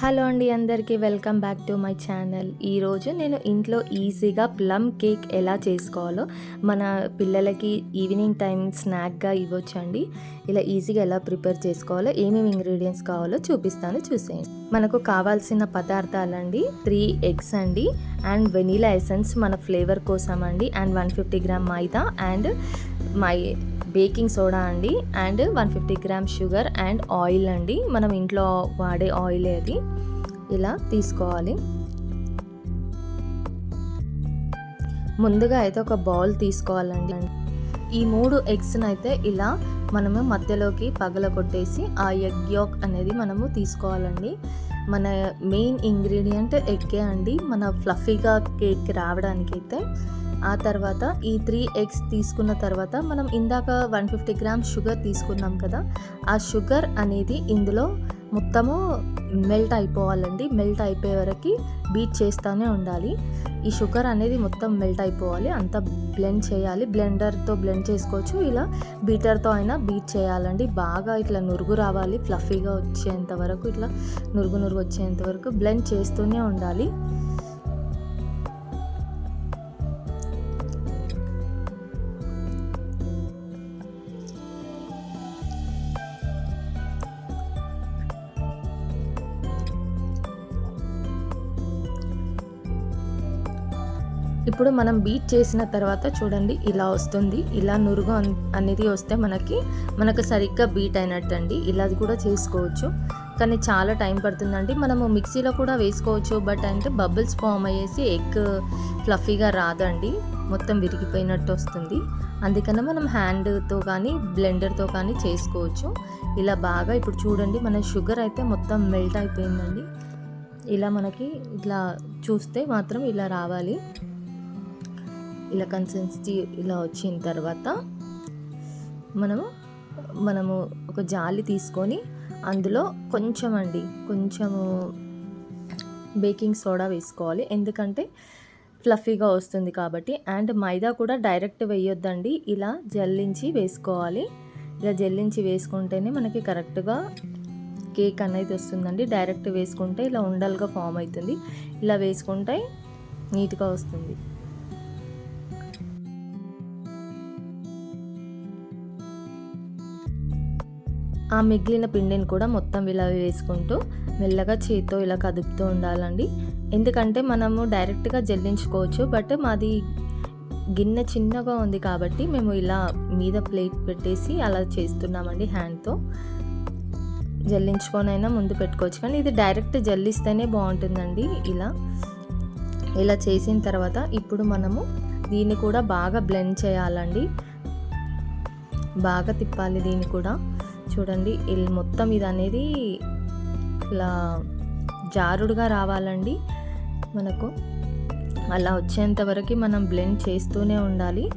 Hello అండి అందరికీ welcome back to my channel. ఈరోజు నేను ఇంట్లో ఈజీగా ప్లమ్ కేక్ ఎలా చేసుకోవాలో మన పిల్లలకి ఈవినింగ్ టైం స్నాక్గా ఇవ్వచ్చండి. ఇలా ఈజీగా ఎలా ప్రిపేర్ చేసుకోవాలో ఏమేమి ఇంగ్రీడియంట్స్ కావాలో చూపిస్తాను చూసేయండి. మనకు కావాల్సిన పదార్థాలండి త్రీ ఎగ్స్ అండి అండ్ వెనీలా ఎసెన్స్ మన ఫ్లేవర్ కోసం అండి and one fifty gram maida and my baking soda అండి and one fifty gram sugar and oil అండి. మనం ఇంట్లో వాడే ఆయిల్ అది. ఇలా తీసుకోవాలి. ముందుగా అయితే ఒక బౌల్ తీసుకోవాలండి. ఈ మూడు ఎగ్స్ని అయితే ఇలా మనము మధ్యలోకి పగల కొట్టేసి ఆ ఎగ్ యోక్ అనేది మనము తీసుకోవాలండి. మన మెయిన్ ఇంగ్రీడియంట్ ఎగ్గే అండి. మన ఫ్లఫీగా కేక్ రావడానికి అయితే ఆ తర్వాత ఈ త్రీ ఎగ్స్ తీసుకున్న తర్వాత మనం ఇందాక వన్ ఫిఫ్టీ గ్రామ్ షుగర్ తీసుకున్నాం కదా ఆ షుగర్ అనేది ఇందులో మొత్తము మెల్ట్ అయిపోవాలండి. మెల్ట్ అయిపోయే వరకు బీట్ చేస్తూనే ఉండాలి. ఈ షుగర్ అనేది మొత్తం మెల్ట్ అయిపోవాలి. అంత బ్లెండ్ చేయాలి. బ్లెండర్తో బ్లెండ్ చేసుకోవచ్చు. ఇలా బీటర్తో అయినా బీట్ చేయాలండి. బాగా ఇట్లా నురుగు రావాలి. ఫ్లఫీగా వచ్చేంత వరకు ఇట్లా నురుగు నురుగు వచ్చేంత వరకు బ్లెండ్ చేస్తూనే ఉండాలి. ఇప్పుడు మనం బీట్ చేసిన తర్వాత చూడండి ఇలా వస్తుంది. ఇలా నురుగు అనేది వస్తే మనకి మనకు సరిగ్గా బీట్ అయినట్టు అండి ఇలా కూడా చేసుకోవచ్చు. కానీ చాలా టైం పడుతుందండి. మనము మిక్సీలో కూడా వేసుకోవచ్చు. బట్ అంటే బబుల్స్ ఫామ్ అయ్యేసి ఎగ్ ఫ్లఫీగా రాదండి. మొత్తం విరిగిపోయినట్టు వస్తుంది. అందుకనే మనం హ్యాండ్తో కానీ బ్లెండర్తో కానీ చేసుకోవచ్చు. ఇలా బాగా ఇప్పుడు చూడండి మన షుగర్ అయితే మొత్తం మెల్ట్ అయిపోయిందండి. ఇలా మనకి ఇట్లా చూస్తే మాత్రం ఇలా రావాలి. ఇలా కన్సిస్టెన్సీ ఇలా వచ్చిన తర్వాత మనము మనము ఒక జాలి తీసుకొని అందులో కొంచెం అండి కొంచెము బేకింగ్ సోడా వేసుకోవాలి. ఎందుకంటే ఫ్లఫీగా వస్తుంది కాబట్టి అండ్ మైదా కూడా డైరెక్ట్ వేయొద్దండి. ఇలా జల్లించి వేసుకోవాలి. ఇలా జల్లించి వేసుకుంటేనే మనకి కరెక్ట్గా కేక్ అనేది వస్తుందండి. డైరెక్ట్ వేసుకుంటే ఇలా ఉండలుగా ఫామ్ అవుతుంది. ఇలా వేసుకుంటే నీట్గా వస్తుంది. ఆ మిగిలిన పిండిని కూడా మొత్తం ఇలా వేసుకుంటూ మెల్లగా చేతితో ఇలా కదుపుతూ ఉండాలండి. ఎందుకంటే మనము డైరెక్ట్గా జల్లించుకోవచ్చు బట్ మాది గిన్నె చిన్నగా ఉంది కాబట్టి మేము ఇలా మీద ప్లేట్ పెట్టేసి అలా చేస్తున్నామండి హ్యాండ్తో. జల్లించుకొనైనా ముందు పెట్టుకోవచ్చు కానీ ఇది డైరెక్ట్ జల్లిస్తేనే బాగుంటుందండి ఇలా. ఇలా చేసిన తర్వాత ఇప్పుడు మనము దీన్ని కూడా బాగా బ్లెండ్ చేయాలండి. బాగా తిప్పాలి దీన్ని కూడా. చూడండి. మొత్తం ఇది అనేది ఇలా జారుడుగా రావాలండి మనకు. అలా వచ్చేంత వరకు మనం బ్లెండ్ చేస్తూనే ఉండాలి.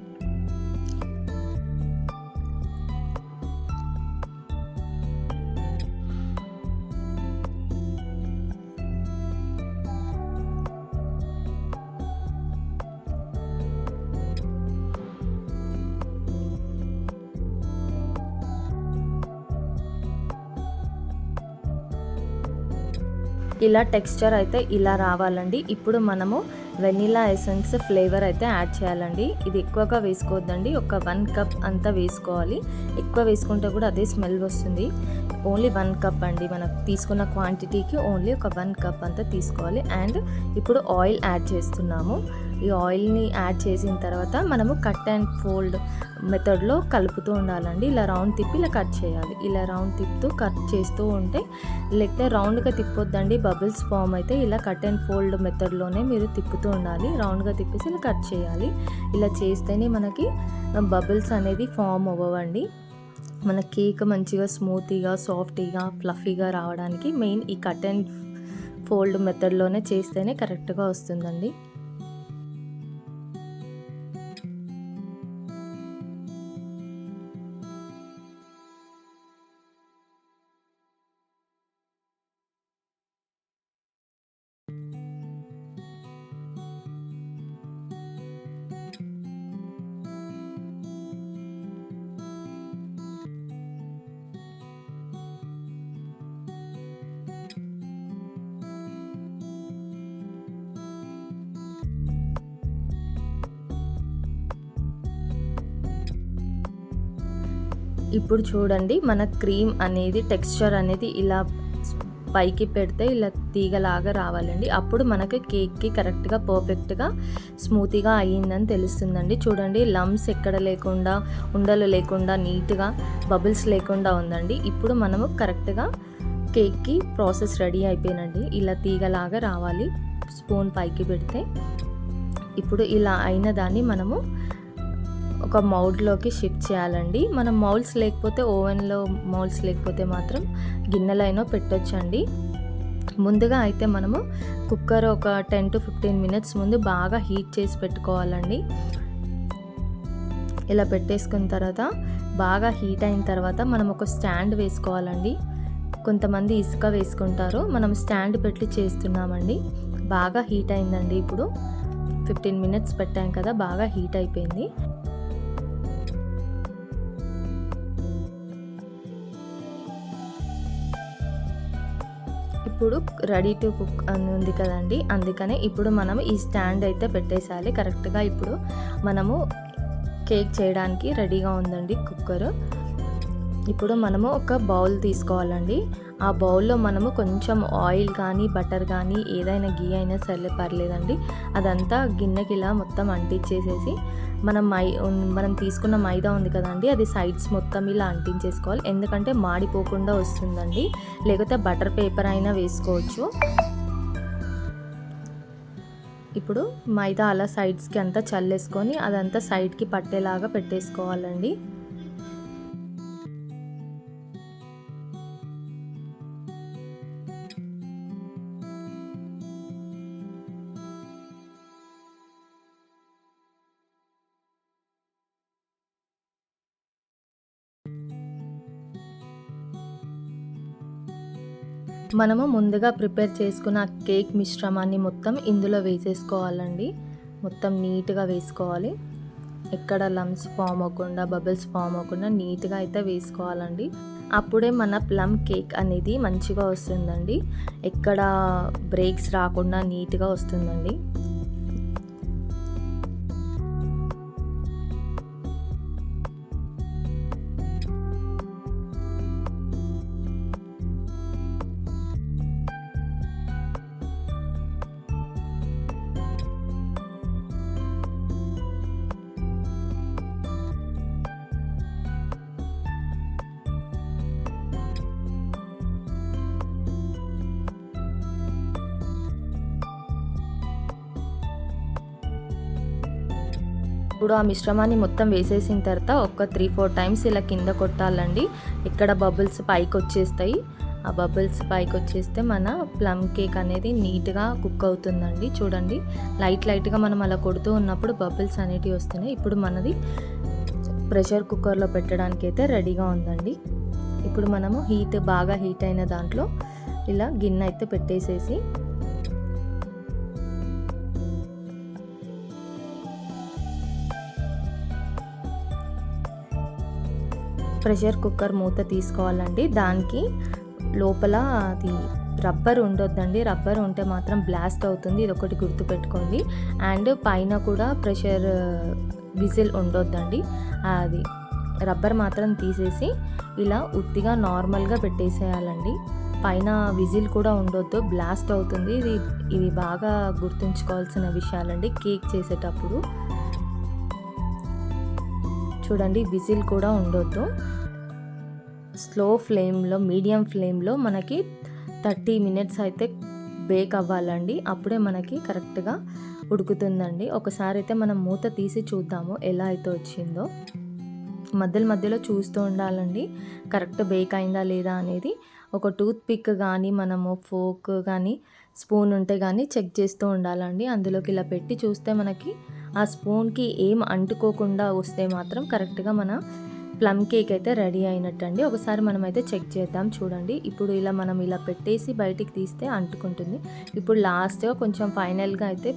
ఇలా టెక్స్చర్ అయితే ఇలా రావాలండి. ఇప్పుడు మనము వెనిలా ఎసెన్స్ ఫ్లేవర్ అయితే యాడ్ చేయాలండి. ఇది ఎక్కువగా వేసుకోవద్దండి. ఒక వన్ కప్ అంతా వేసుకోవాలి. ఎక్కువ వేసుకుంటే కూడా అదే స్మెల్ వస్తుంది. ఓన్లీ వన్ కప్ అండి. మనకు తీసుకున్న క్వాంటిటీకి ఓన్లీ ఒక వన్ కప్ అంతా తీసుకోవాలి. అండ్ ఇప్పుడు ఆయిల్ యాడ్ చేస్తున్నాము. ఈ ఆయిల్ని యాడ్ చేసిన తర్వాత మనము కట్ అండ్ ఫోల్డ్ మెథడ్లో కలుపుతూ ఉండాలండి. ఇలా రౌండ్ తిప్పి ఇలా కట్ చేయాలి. ఇలా రౌండ్ తిప్పుతూ కట్ చేస్తూ ఉంటే లేకపోతే రౌండ్గా తిప్పొద్దండి. బబుల్స్ ఫామ్ అయితే ఇలా కట్ అండ్ ఫోల్డ్ మెథడ్లోనే మీరు తిప్పుతూ ఉండాలి. రౌండ్గా తిప్పేసి ఇలా కట్ చేయాలి. ఇలా చేస్తేనే మనకి బబుల్స్ అనేది ఫామ్ అవ్వండి మన కేక్ మంచిగా స్మూతీగా సాఫ్టీగా ఫ్లఫీగా రావడానికి మెయిన్ ఈ కట్ అండ్ ఫోల్డ్ మెథడ్లోనే చేస్తేనే కరెక్ట్గా వస్తుందండి. ఇప్పుడు చూడండి మన క్రీమ్ అనేది టెక్స్చర్ అనేది ఇలా పైకి పెడితే ఇలా తీగలాగా రావాలండి. అప్పుడు మనకి కేక్కి కరెక్ట్గా పర్ఫెక్ట్గా స్మూతీగా అయ్యిందని తెలుస్తుందండి. చూడండి లమ్స్ ఎక్కడ లేకుండా ఉండలు లేకుండా నీట్గా బబుల్స్ లేకుండా ఉందండి. ఇప్పుడు మనము కరెక్ట్గా కేక్కి ప్రాసెస్ రెడీ అయిపోయినండి ఇలా తీగలాగా రావాలి. స్పూన్ పైకి పెడితే ఇప్పుడు ఇలా అయిన దాన్ని మనము ఒక మౌల్డ్లోకి షిఫ్ట్ చేయాలండి. మనం మౌల్డ్స్ లేకపోతే ఓవెన్లో మౌల్డ్స్ లేకపోతే మాత్రం గిన్నెలైనా పెట్టొచ్చండి. ముందుగా అయితే మనము కుక్కర్ ఒక టెన్ టు ఫిఫ్టీన్ మినిట్స్ ముందు బాగా హీట్ చేసి పెట్టుకోవాలండి. ఇలా పెట్టేసుకున్న తర్వాత బాగా హీట్ అయిన తర్వాత మనం ఒక స్టాండ్ వేసుకోవాలండి. కొంతమంది ఇసుక వేసుకుంటారు. మనం స్టాండ్ పెట్టి చేస్తున్నామండి. బాగా హీట్ అయిందండి ఇప్పుడు. ఫిఫ్టీన్ మినిట్స్ పెట్టాం కదా బాగా హీట్ అయిపోయింది. ఇప్పుడు రెడీ టు కుక్ అని ఉంది కదండి. అందుకనే ఇప్పుడు మనం ఈ స్టాండ్ అయితే పెట్టేసాలి కరెక్ట్గా ఇప్పుడు మనము కేక్ చేయడానికి రెడీగా ఉందండి కుక్కర్. ఇప్పుడు మనము ఒక బౌల్ తీసుకోవాలండి. ఆ బౌల్లో మనము కొంచెం ఆయిల్ కానీ బటర్ కానీ ఏదైనా గీ అయినా సరే పర్లేదండి. అదంతా గిన్నెకి ఇలా మొత్తం అంటించేసేసి మనం మై మనం తీసుకున్న మైదా ఉంది కదండి అది సైడ్స్ మొత్తం ఇలా అంటించేసుకోవాలి. ఎందుకంటే మాడిపోకుండా వస్తుందండి. లేకపోతే బటర్ పేపర్ అయినా వేసుకోవచ్చు. ఇప్పుడు మైదా అలా సైడ్స్కి అంతా చల్లేసుకొని అదంతా సైడ్కి పట్టేలాగా పెట్టేసుకోవాలండి. మనము ముందుగా ప్రిపేర్ చేసుకున్న కేక్ మిశ్రమాన్ని మొత్తం ఇందులో వేసేసుకోవాలండి. మొత్తం నీట్గా వేసుకోవాలి. ఎక్కడ లమ్స్ ఫామ్ అవ్వకుండా బబుల్స్ ఫామ్ అవ్వకుండా నీట్గా అయితే వేసుకోవాలండి. అప్పుడే మన ప్లమ్ కేక్ అనేది మంచిగా వస్తుందండి. ఎక్కడ బ్రేక్స్ రాకుండా నీట్గా వస్తుందండి. ఇప్పుడు ఆ మిశ్రమాన్ని మొత్తం వేసేసిన తర్వాత ఒక త్రీ ఫోర్ టైమ్స్ ఇలా కింద కొట్టాలండి. ఇక్కడ బబుల్స్ పైకి వచ్చేస్తాయి ఆ బబుల్స్ పైకి వచ్చేస్తే మన ప్లమ్ కేక్ అనేది నీట్గా కుక్ అవుతుందండి. చూడండి. లైట్ లైట్గా మనం అలా కొడుతూ ఉన్నప్పుడు బబుల్స్ అనేటివి వస్తున్నాయి. ఇప్పుడు మనది ప్రెషర్ కుక్కర్లో పెట్టడానికి అయితే రెడీగా ఉందండి. ఇప్పుడు మనము హీట్ బాగా హీట్ అయిన దాంట్లో ఇలా గిన్నె అయితే పెట్టేసేసి ప్రెషర్ కుక్కర్ మూత తీసుకోవాలండి. దానికి లోపల అది రబ్బర్ ఉండొద్దండి. రబ్బర్ ఉంటే మాత్రం బ్లాస్ట్ అవుతుంది. ఇది ఒకటి గుర్తుపెట్టుకోండి. అండ్ పైన కూడా ప్రెషర్ విజిల్ ఉండొద్దండి. అది రబ్బర్ మాత్రం తీసేసి ఇలా ఉత్తిగా నార్మల్గా పెట్టేసేయాలండి. పైన విజిల్ కూడా ఉండొద్దు. బ్లాస్ట్ అవుతుంది. ఇది ఇవి బాగా గుర్తుంచుకోవాల్సిన విషయాలండి. కేక్ చేసేటప్పుడు. చూడండి విజిల్ కూడా ఉండొద్దు. స్లో ఫ్లేమ్లో మీడియం ఫ్లేమ్లో మనకి థర్టీ మినిట్స్ అయితే బేక్ అవ్వాలండి. అప్పుడే మనకి కరెక్ట్గా ఉడుకుతుందండి. ఒకసారి అయితే మనం మూత తీసి చూద్దాము ఎలా అయితే వచ్చిందో. మధ్యలో మధ్యలో చూస్తూ ఉండాలండి. కరెక్ట్ బేక్ అయిందా లేదా అనేది ఒక టూత్ పిక్ కానీ మనము ఫోక్ కానీ స్పూన్ ఉంటే కానీ చెక్ చేస్తూ ఉండాలండి. అందులోకి ఇలా పెట్టి చూస్తే మనకి ఆ స్పూన్కి ఏం అంటుకోకుండా వస్తే మాత్రం కరెక్ట్గా మన ప్లమ్ కేక్ అయితే రెడీ అయినట్టు అండి ఒకసారి మనం అయితే చెక్ చేద్దాం చూడండి. ఇప్పుడు ఇలా మనం ఇలా పెట్టేసి బయటికి తీస్తే అంటుకుంటుంది. ఇప్పుడు లాస్ట్గా కొంచెం ఫైనల్గా అయితే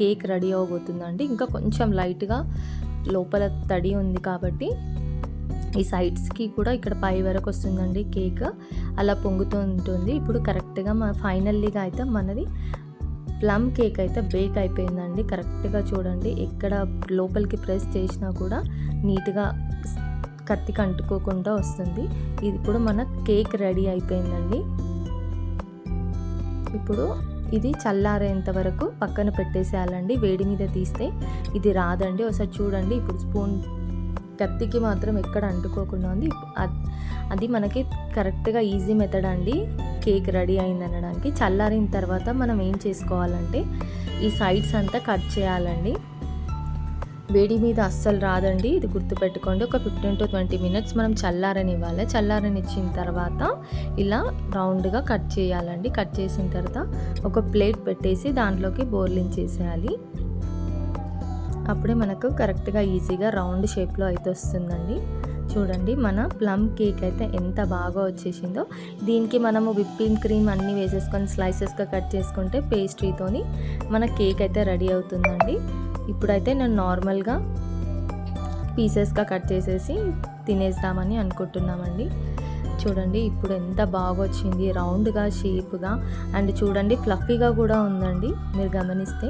కేక్ రెడీ అవబోతుందండి. ఇంకా కొంచెం లైట్గా లోపల తడి ఉంది కాబట్టి ఈ సైడ్స్కి కూడా ఇక్కడ పై వరకు వస్తుందండి కేక్. అలా పొంగుతూ ఉంటుంది. ఇప్పుడు కరెక్ట్గా మన ఫైనల్లీగా అయితే మనది ప్లమ్ కేక్ అయితే బేక్ అయిపోయిందండి. కరెక్ట్గా చూడండి. ఎక్కడ లోపలికి ప్రెస్ చేసినా కూడా నీట్గా కత్తికి అంటుకోకుండా వస్తుంది. ఇది ఇప్పుడు మన కేక్ రెడీ అయిపోయిందండి. ఇప్పుడు ఇది చల్లారేంత వరకు పక్కన పెట్టేసేయాలండి. వేడి మీద తీస్తే ఇది రాదండి. ఒకసారి చూడండి. ఇప్పుడు స్పూన్ కత్తికి మాత్రం ఎక్కడ అంటుకోకుండా ఉంది. అది మనకి కరెక్ట్గా ఈజీ మెథడ్ అండి. కేక్ రెడీ అయింది అనడానికి. చల్లారిన తర్వాత మనం ఏం చేసుకోవాలంటే ఈ సైడ్స్ అంతా కట్ చేయాలండి. వేడి మీద అస్సలు రాదండి. ఇది గుర్తుపెట్టుకోండి. ఒక ఫిఫ్టీన్ టు ట్వంటీ మినిట్స్ మనం చల్లారనివ్వాలి. చల్లారనిచ్చిన తర్వాత ఇలా రౌండ్గా కట్ చేయాలండి. కట్ చేసిన తర్వాత ఒక ప్లేట్ పెట్టేసి దాంట్లోకి బోర్లింగ్ చేసేయాలి అప్పుడే మనకు కరెక్ట్గా ఈజీగా రౌండ్ షేప్లో అయితే వస్తుందండి. చూడండి మన ప్లమ్ కేక్ అయితే ఎంత బాగా వచ్చేసిందో. దీనికి మనము విప్పింగ్ క్రీమ్ అన్నీ వేసేసుకొని స్లైసెస్గా కట్ చేసుకుంటే పేస్ట్రీతోని మన కేక్ అయితే రెడీ అవుతుందండి. ఇప్పుడైతే నేను నార్మల్గా పీసెస్గా కట్ చేసేసి తినేద్దామని అనుకుంటున్నామండి. చూడండి ఇప్పుడు ఎంత బాగా వచ్చింది రౌండ్గా షేప్గా అండ్ చూడండి ఫ్లఫీగా కూడా ఉందండి. మీరు గమనిస్తే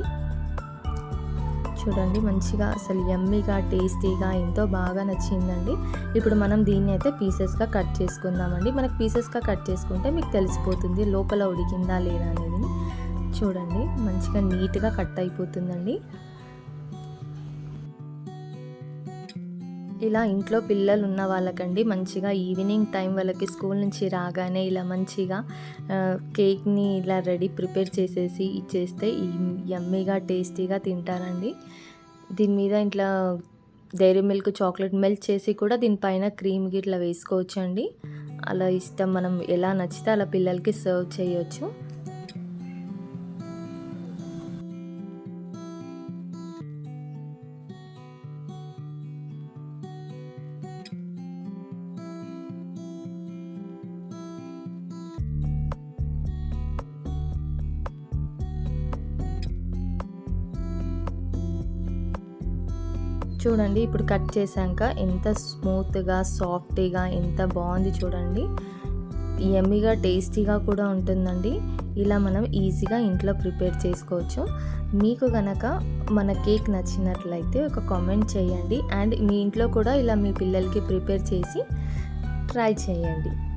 చూడండి మంచిగా అసలు ఎమ్మీగా టేస్టీగా ఎంతో బాగా నచ్చిందండి. ఇప్పుడు మనం దీన్ని అయితే పీసెస్గా కట్ చేసుకుందామండి. మనకు పీసెస్గా కట్ చేసుకుంటే మీకు తెలిసిపోతుంది లోపల ఉడికిందా లేదా అనేది. చూడండి మంచిగా నీట్గా కట్ అయిపోతుందండి. ఇలా ఇంట్లో పిల్లలు ఉన్న వాళ్ళకండి మంచిగా ఈవినింగ్ టైం వాళ్ళకి స్కూల్ నుంచి రాగానే ఇలా మంచిగా కేక్ని ఇలా రెడీ ప్రిపేర్ చేసేసి ఇచ్చేస్తే యమ్మీగా టేస్టీగా తింటారండి. దీని మీద ఇట్లా డైరీ మిల్క్ చాక్లెట్ మెల్ట్ చేసి కూడా దీనిపైన క్రీమ్ గిట్లా వేసుకోవచ్చు అండి అలా ఇష్టం మనం ఎలా నచ్చితే అలా పిల్లలకి సర్వ్ చేయొచ్చు. చూడండి ఇప్పుడు కట్ చేశాక ఎంత స్మూత్గా సాఫ్ట్గా ఎంత బాగుంది చూడండి. ఎమ్మిగా టేస్టీగా కూడా ఉంటుందండి. ఇలా మనం ఈజీగా ఇంట్లో ప్రిపేర్ చేసుకోవచ్చు. మీకు గనక మన కేక్ నచ్చినట్లయితే ఒక కామెంట్ చేయండి. అండ్ మీ ఇంట్లో కూడా ఇలా మీ పిల్లలకి ప్రిపేర్ చేసి ట్రై చేయండి.